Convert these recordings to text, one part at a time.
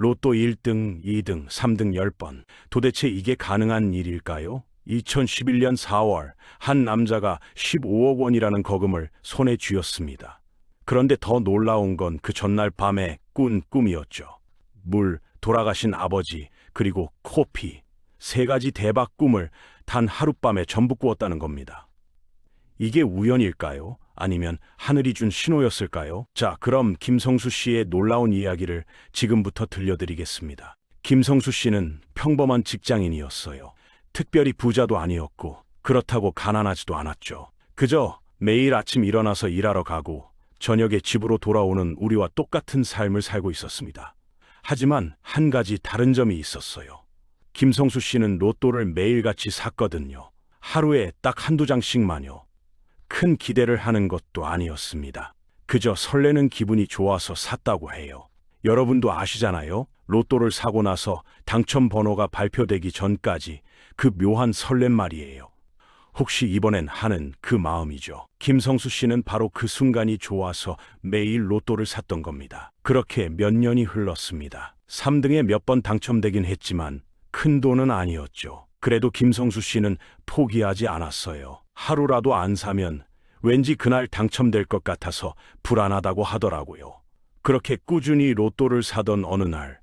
로또 1등, 2등, 3등 10번. 도대체 이게 가능한 일일까요? 2011년 4월 한 남자가 15억 원이라는 거금을 손에 쥐었습니다. 그런데 더 놀라운 건 그 전날 밤에 꾼 꿈이었죠. 물, 돌아가신 아버지, 그리고 코피. 세 가지 대박 꿈을 단 하룻밤에 전부 꾸었다는 겁니다. 이게 우연일까요? 아니면 하늘이 준 신호였을까요? 자, 그럼 김성수 씨의 놀라운 이야기를 지금부터 들려드리겠습니다. 김성수 씨는 평범한 직장인이었어요. 특별히 부자도 아니었고, 그렇다고 가난하지도 않았죠. 그저 매일 아침 일어나서 일하러 가고, 저녁에 집으로 돌아오는 우리와 똑같은 삶을 살고 있었습니다. 하지만 한 가지 다른 점이 있었어요. 김성수 씨는 로또를 매일같이 샀거든요. 하루에 딱 한두 장씩만요. 큰 기대를 하는 것도 아니었습니다. 그저 설레는 기분이 좋아서 샀다고 해요. 여러분도 아시잖아요? 로또를 사고 나서 당첨 번호가 발표되기 전까지 그 묘한 설렘 말이에요. 혹시 이번엔 하는 그 마음이죠. 김성수 씨는 바로 그 순간이 좋아서 매일 로또를 샀던 겁니다. 그렇게 몇 년이 흘렀습니다. 3등에 몇 번 당첨되긴 했지만 큰 돈은 아니었죠. 그래도 김성수 씨는 포기하지 않았어요. 하루라도 안 사면 왠지 그날 당첨될 것 같아서 불안하다고 하더라고요. 그렇게 꾸준히 로또를 사던 어느 날,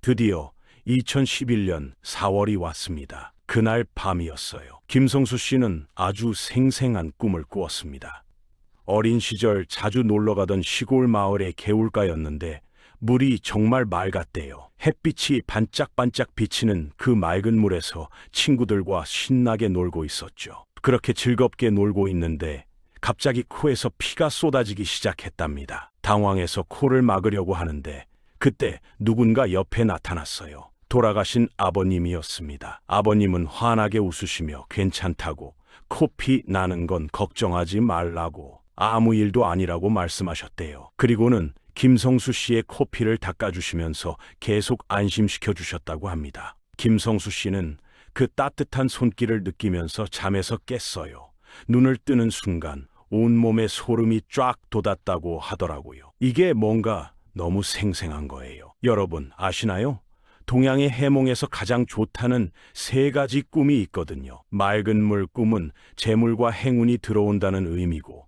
드디어 2011년 4월이 왔습니다. 그날 밤이었어요. 김성수 씨는 아주 생생한 꿈을 꾸었습니다. 어린 시절 자주 놀러 가던 시골 마을의 개울가였는데 물이 정말 맑았대요. 햇빛이 반짝반짝 비치는 그 맑은 물에서 친구들과 신나게 놀고 있었죠. 그렇게 즐겁게 놀고 있는데 갑자기 코에서 피가 쏟아지기 시작했답니다. 당황해서 코를 막으려고 하는데 그때 누군가 옆에 나타났어요. 돌아가신 아버님이었습니다. 아버님은 환하게 웃으시며 괜찮다고 코피 나는 건 걱정하지 말라고 아무 일도 아니라고 말씀하셨대요. 그리고는 김성수 씨의 코피를 닦아주시면서 계속 안심시켜 주셨다고 합니다. 김성수 씨는 그 따뜻한 손길을 느끼면서 잠에서 깼어요. 눈을 뜨는 순간 온몸에 소름이 쫙 돋았다고 하더라고요. 이게 뭔가 너무 생생한 거예요. 여러분 아시나요? 동양의 해몽에서 가장 좋다는 세 가지 꿈이 있거든요. 맑은 물 꿈은 재물과 행운이 들어온다는 의미고,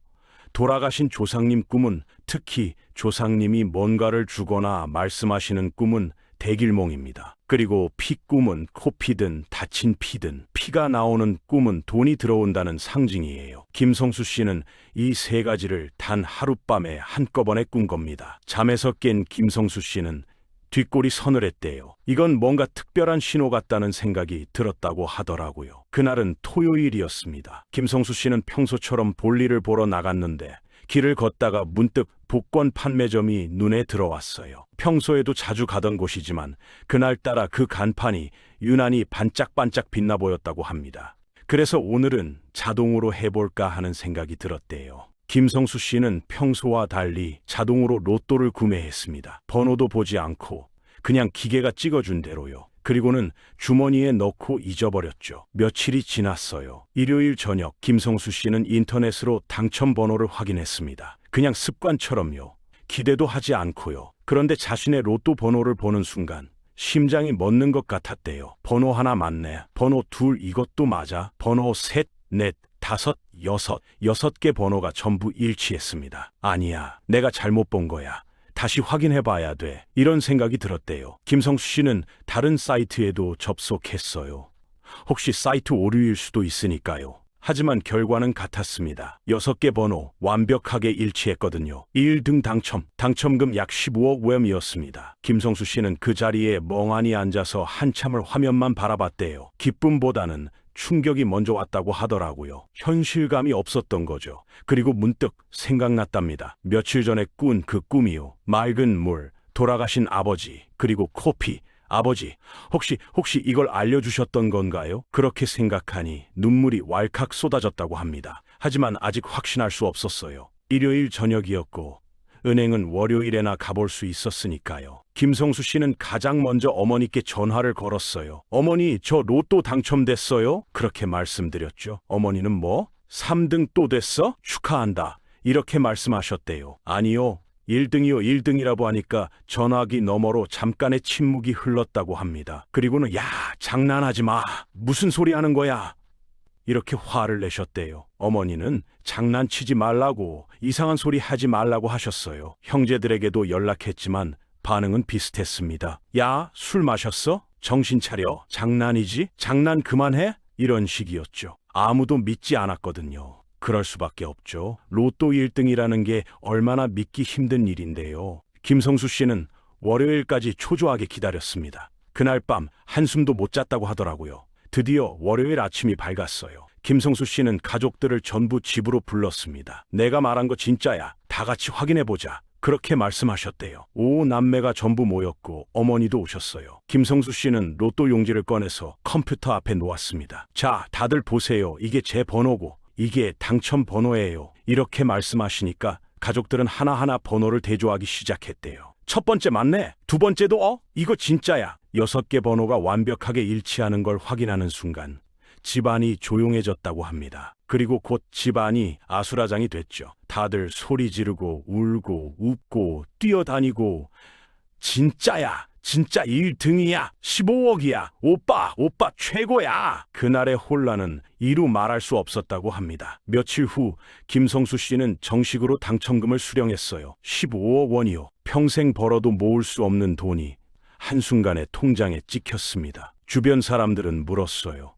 돌아가신 조상님 꿈은 특히 조상님이 뭔가를 주거나 말씀하시는 꿈은 대길몽입니다. 그리고 피 꿈은 코피든 다친 피든 피가 나오는 꿈은 돈이 들어온다는 상징이에요. 김성수 씨는 이 세 가지를 단 하룻밤에 한꺼번에 꾼 겁니다. 잠에서 깬 김성수 씨는 뒷골이 서늘했대요. 이건 뭔가 특별한 신호 같다는 생각이 들었다고 하더라고요. 그날은 토요일이었습니다. 김성수 씨는 평소처럼 볼일을 보러 나갔는데 길을 걷다가 문득 복권 판매점이 눈에 들어왔어요. 평소에도 자주 가던 곳이지만 그날따라 그 간판이 유난히 반짝반짝 빛나 보였다고 합니다. 그래서 오늘은 자동으로 해볼까 하는 생각이 들었대요. 김성수 씨는 평소와 달리 자동으로 로또를 구매했습니다. 번호도 보지 않고 그냥 기계가 찍어준 대로요. 그리고는 주머니에 넣고 잊어버렸죠. 며칠이 지났어요. 일요일 저녁 김성수 씨는 인터넷으로 당첨 번호를 확인했습니다. 그냥 습관처럼요. 기대도 하지 않고요. 그런데 자신의 로또 번호를 보는 순간 심장이 멎는 것 같았대요. 번호 하나 맞네. 번호 둘 이것도 맞아. 번호 셋, 넷, 다섯, 여섯, 여섯 개 번호가 전부 일치했습니다. 아니야, 내가 잘못 본 거야. 다시 확인해 봐야 돼. 이런 생각이 들었대요. 김성수 씨는 다른 사이트에도 접속했어요. 혹시 사이트 오류일 수도 있으니까요. 하지만 결과는 같았습니다. 여섯 개 번호 완벽하게 일치했거든요. 1등 당첨, 당첨금 약 15억 웸이었습니다. 김성수 씨는 그 자리에 멍하니 앉아서 한참을 화면만 바라봤대요. 기쁨보다는 충격이 먼저 왔다고 하더라고요. 현실감이 없었던 거죠. 그리고 문득 생각났답니다. 며칠 전에 꾼 그 꿈이요. 맑은 물, 돌아가신 아버지, 그리고 코피, 아버지, 혹시, 혹시 이걸 알려주셨던 건가요? 그렇게 생각하니 눈물이 왈칵 쏟아졌다고 합니다. 하지만 아직 확신할 수 없었어요. 일요일 저녁이었고, 은행은 월요일에나 가볼 수 있었으니까요. 김성수 씨는 가장 먼저 어머니께 전화를 걸었어요. 어머니, 저 로또 당첨됐어요? 그렇게 말씀드렸죠. 어머니는 뭐? 3등 또 됐어? 축하한다. 이렇게 말씀하셨대요. 아니요. 1등이요, 1등이라고 하니까 전화기 너머로 잠깐의 침묵이 흘렀다고 합니다. 그리고는 야, 장난하지 마. 무슨 소리 하는 거야? 이렇게 화를 내셨대요. 어머니는 장난치지 말라고 이상한 소리 하지 말라고 하셨어요. 형제들에게도 연락했지만 반응은 비슷했습니다. 야, 술 마셨어? 정신 차려. 장난이지? 장난 그만해? 이런 식이었죠. 아무도 믿지 않았거든요. 그럴 수밖에 없죠. 로또 1등이라는 게 얼마나 믿기 힘든 일인데요. 김성수 씨는 월요일까지 초조하게 기다렸습니다. 그날 밤 한숨도 못 잤다고 하더라고요. 드디어 월요일 아침이 밝았어요. 김성수 씨는 가족들을 전부 집으로 불렀습니다. 내가 말한 거 진짜야. 다 같이 확인해 보자. 그렇게 말씀하셨대요. 오 남매가 전부 모였고 어머니도 오셨어요. 김성수 씨는 로또 용지를 꺼내서 컴퓨터 앞에 놓았습니다. 자, 다들 보세요. 이게 제 번호고 이게 당첨 번호예요. 이렇게 말씀하시니까 가족들은 하나하나 번호를 대조하기 시작했대요. 첫 번째 맞네. 두 번째도 어? 이거 진짜야. 여섯 개 번호가 완벽하게 일치하는 걸 확인하는 순간 집안이 조용해졌다고 합니다. 그리고 곧 집안이 아수라장이 됐죠. 다들 소리 지르고 울고 웃고 뛰어다니고 진짜야. 진짜 1등이야. 15억이야. 오빠, 오빠 최고야. 그날의 혼란은 이루 말할 수 없었다고 합니다. 며칠 후 김성수 씨는 정식으로 당첨금을 수령했어요. 15억 원이요. 평생 벌어도 모을 수 없는 돈이 한순간에 통장에 찍혔습니다. 주변 사람들은 물었어요.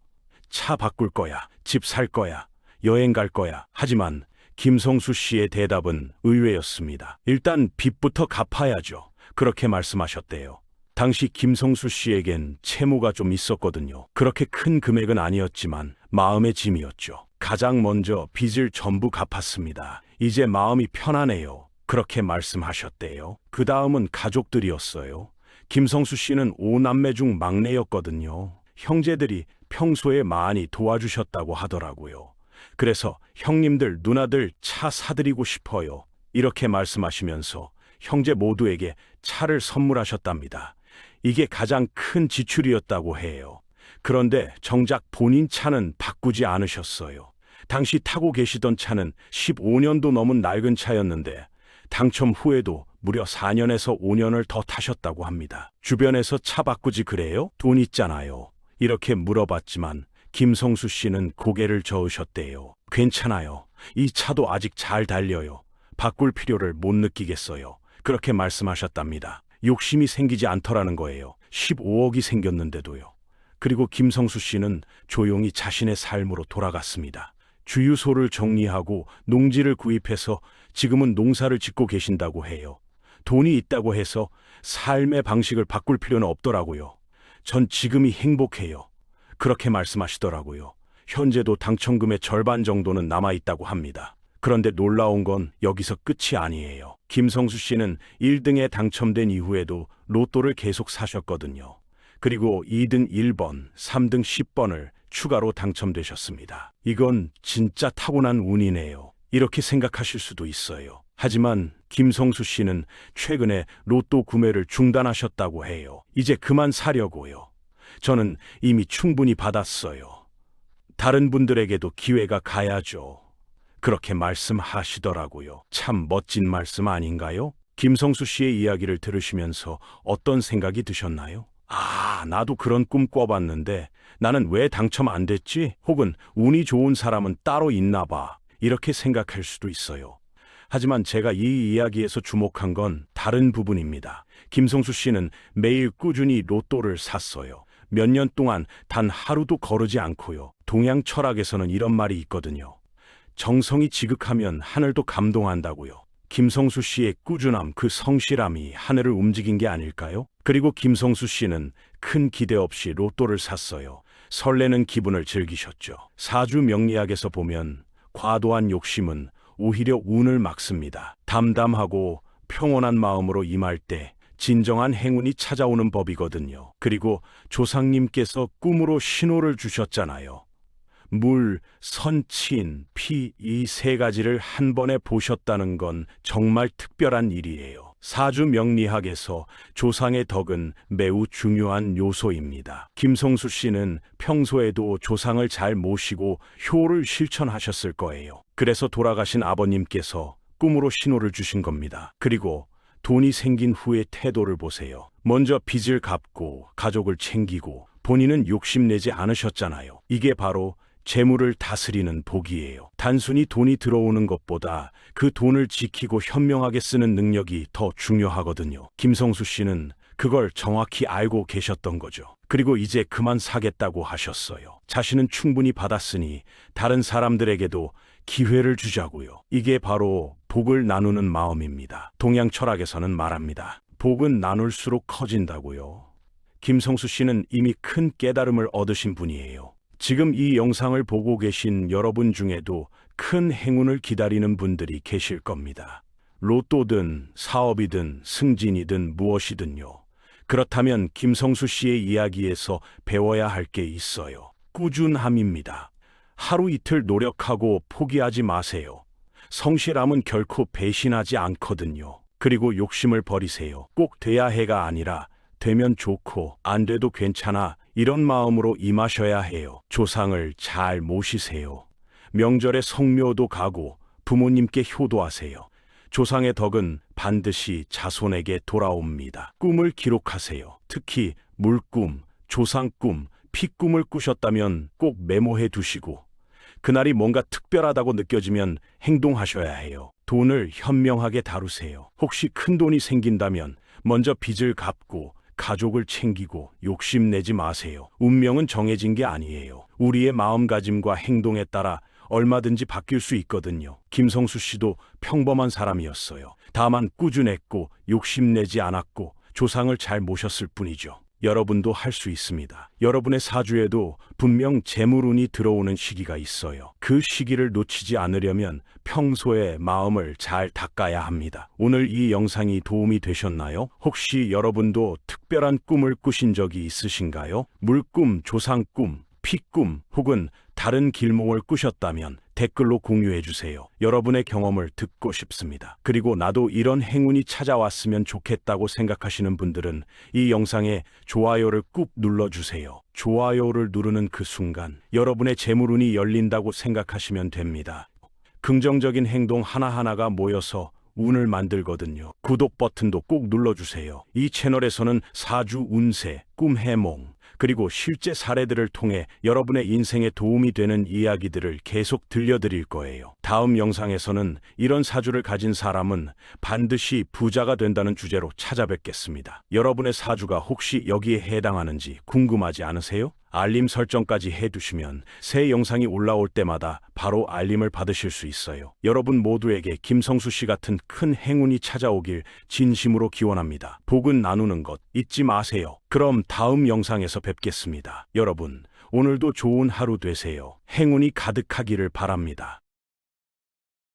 차 바꿀 거야. 집 살 거야. 여행 갈 거야. 하지만 김성수 씨의 대답은 의외였습니다. 일단 빚부터 갚아야죠. 그렇게 말씀하셨대요. 당시 김성수 씨에겐 채무가 좀 있었거든요. 그렇게 큰 금액은 아니었지만 마음의 짐이었죠. 가장 먼저 빚을 전부 갚았습니다. 이제 마음이 편하네요. 그렇게 말씀하셨대요. 그 다음은 가족들이었어요. 김성수 씨는 오남매 중 막내였거든요. 형제들이 평소에 많이 도와주셨다고 하더라고요. 그래서 형님들, 누나들 차 사드리고 싶어요. 이렇게 말씀하시면서 형제 모두에게 차를 선물하셨답니다. 이게 가장 큰 지출이었다고 해요. 그런데 정작 본인 차는 바꾸지 않으셨어요. 당시 타고 계시던 차는 15년도 넘은 낡은 차였는데 당첨 후에도 무려 4년에서 5년을 더 타셨다고 합니다. 주변에서 차 바꾸지 그래요? 돈 있잖아요. 이렇게 물어봤지만 김성수 씨는 고개를 저으셨대요. 괜찮아요. 이 차도 아직 잘 달려요. 바꿀 필요를 못 느끼겠어요. 그렇게 말씀하셨답니다. 욕심이 생기지 않더라는 거예요. 15억이 생겼는데도요. 그리고 김성수 씨는 조용히 자신의 삶으로 돌아갔습니다. 주유소를 정리하고 농지를 구입해서 지금은 농사를 짓고 계신다고 해요. 돈이 있다고 해서 삶의 방식을 바꿀 필요는 없더라고요. 전 지금이 행복해요. 그렇게 말씀하시더라고요. 현재도 당첨금의 절반 정도는 남아 있다고 합니다. 그런데 놀라운 건 여기서 끝이 아니에요. 김성수 씨는 1등에 당첨된 이후에도 로또를 계속 사셨거든요. 그리고 2등 1번, 3등 10번을 추가로 당첨되셨습니다. 이건 진짜 타고난 운이네요. 이렇게 생각하실 수도 있어요. 하지만 김성수 씨는 최근에 로또 구매를 중단하셨다고 해요. 이제 그만 사려고요. 저는 이미 충분히 받았어요. 다른 분들에게도 기회가 가야죠. 그렇게 말씀하시더라고요. 참 멋진 말씀 아닌가요? 김성수 씨의 이야기를 들으시면서 어떤 생각이 드셨나요? 아, 나도 그런 꿈 꿔봤는데 나는 왜 당첨 안 됐지? 혹은 운이 좋은 사람은 따로 있나 봐. 이렇게 생각할 수도 있어요. 하지만 제가 이 이야기에서 주목한 건 다른 부분입니다. 김성수 씨는 매일 꾸준히 로또를 샀어요. 몇 년 동안 단 하루도 거르지 않고요. 동양 철학에서는 이런 말이 있거든요. 정성이 지극하면 하늘도 감동한다고요. 김성수 씨의 꾸준함, 그 성실함이 하늘을 움직인 게 아닐까요? 그리고 김성수 씨는 큰 기대 없이 로또를 샀어요. 설레는 기분을 즐기셨죠. 사주 명리학에서 보면 과도한 욕심은 오히려 운을 막습니다. 담담하고 평온한 마음으로 임할 때 진정한 행운이 찾아오는 법이거든요. 그리고 조상님께서 꿈으로 신호를 주셨잖아요. 물, 선친, 피이 세 가지를 한 번에 보셨다는 건 정말 특별한 일이에요. 사주 명리학에서 조상의 덕은 매우 중요한 요소입니다. 김성수 씨는 평소에도 조상을 잘 모시고 효를 실천하셨을 거예요. 그래서 돌아가신 아버님께서 꿈으로 신호를 주신 겁니다. 그리고 돈이 생긴 후의 태도를 보세요. 먼저 빚을 갚고 가족을 챙기고 본인은 욕심내지 않으셨잖아요. 이게 바로 재물을 다스리는 복이에요. 단순히 돈이 들어오는 것보다 그 돈을 지키고 현명하게 쓰는 능력이 더 중요하거든요. 김성수 씨는 그걸 정확히 알고 계셨던 거죠. 그리고 이제 그만 사겠다고 하셨어요. 자신은 충분히 받았으니 다른 사람들에게도 기회를 주자고요. 이게 바로 복을 나누는 마음입니다. 동양 철학에서는 말합니다. 복은 나눌수록 커진다고요. 김성수 씨는 이미 큰 깨달음을 얻으신 분이에요. 지금 이 영상을 보고 계신 여러분 중에도 큰 행운을 기다리는 분들이 계실 겁니다. 로또든 사업이든 승진이든 무엇이든요. 그렇다면 김성수 씨의 이야기에서 배워야 할 게 있어요. 꾸준함입니다. 하루 이틀 노력하고 포기하지 마세요. 성실함은 결코 배신하지 않거든요. 그리고 욕심을 버리세요. 꼭 돼야 해가 아니라 되면 좋고 안 돼도 괜찮아 이런 마음으로 임하셔야 해요. 조상을 잘 모시세요. 명절에 성묘도 가고 부모님께 효도하세요. 조상의 덕은 반드시 자손에게 돌아옵니다. 꿈을 기록하세요. 특히 물꿈, 조상꿈, 피꿈을 꾸셨다면 꼭 메모해 두시고 그날이 뭔가 특별하다고 느껴지면 행동하셔야 해요. 돈을 현명하게 다루세요. 혹시 큰 돈이 생긴다면 먼저 빚을 갚고 가족을 챙기고 욕심내지 마세요. 운명은 정해진 게 아니에요. 우리의 마음가짐과 행동에 따라 얼마든지 바뀔 수 있거든요. 김성수 씨도 평범한 사람이었어요. 다만 꾸준했고 욕심내지 않았고 조상을 잘 모셨을 뿐이죠. 여러분도 할 수 있습니다. 여러분의 사주에도 분명 재물운이 들어오는 시기가 있어요. 그 시기를 놓치지 않으려면 평소에 마음을 잘 닦아야 합니다. 오늘 이 영상이 도움이 되셨나요? 혹시 여러분도 특별한 꿈을 꾸신 적이 있으신가요? 물꿈, 조상꿈, 피꿈 혹은 다른 길몽을 꾸셨다면 댓글로 공유해 주세요. 여러분의 경험을 듣고 싶습니다. 그리고 나도 이런 행운이 찾아왔으면 좋겠다고 생각하시는 분들은 이 영상에 좋아요를 꾹 눌러 주세요. 좋아요를 누르는 그 순간 여러분의 재물운이 열린다고 생각하시면 됩니다. 긍정적인 행동 하나하나가 모여서 운을 만들거든요. 구독 버튼도 꼭 눌러주세요. 이 채널에서는 사주 운세, 꿈 해몽, 그리고 실제 사례들을 통해 여러분의 인생에 도움이 되는 이야기들을 계속 들려드릴 거예요. 다음 영상에서는 이런 사주를 가진 사람은 반드시 부자가 된다는 주제로 찾아뵙겠습니다. 여러분의 사주가 혹시 여기에 해당하는지 궁금하지 않으세요? 알림 설정까지 해두시면 새 영상이 올라올 때마다 바로 알림을 받으실 수 있어요. 여러분 모두에게 김성수 씨 같은 큰 행운이 찾아오길 진심으로 기원합니다. 복은 나누는 것 잊지 마세요. 그럼 다음 영상에서 뵙겠습니다. 여러분, 오늘도 좋은 하루 되세요. 행운이 가득하기를 바랍니다.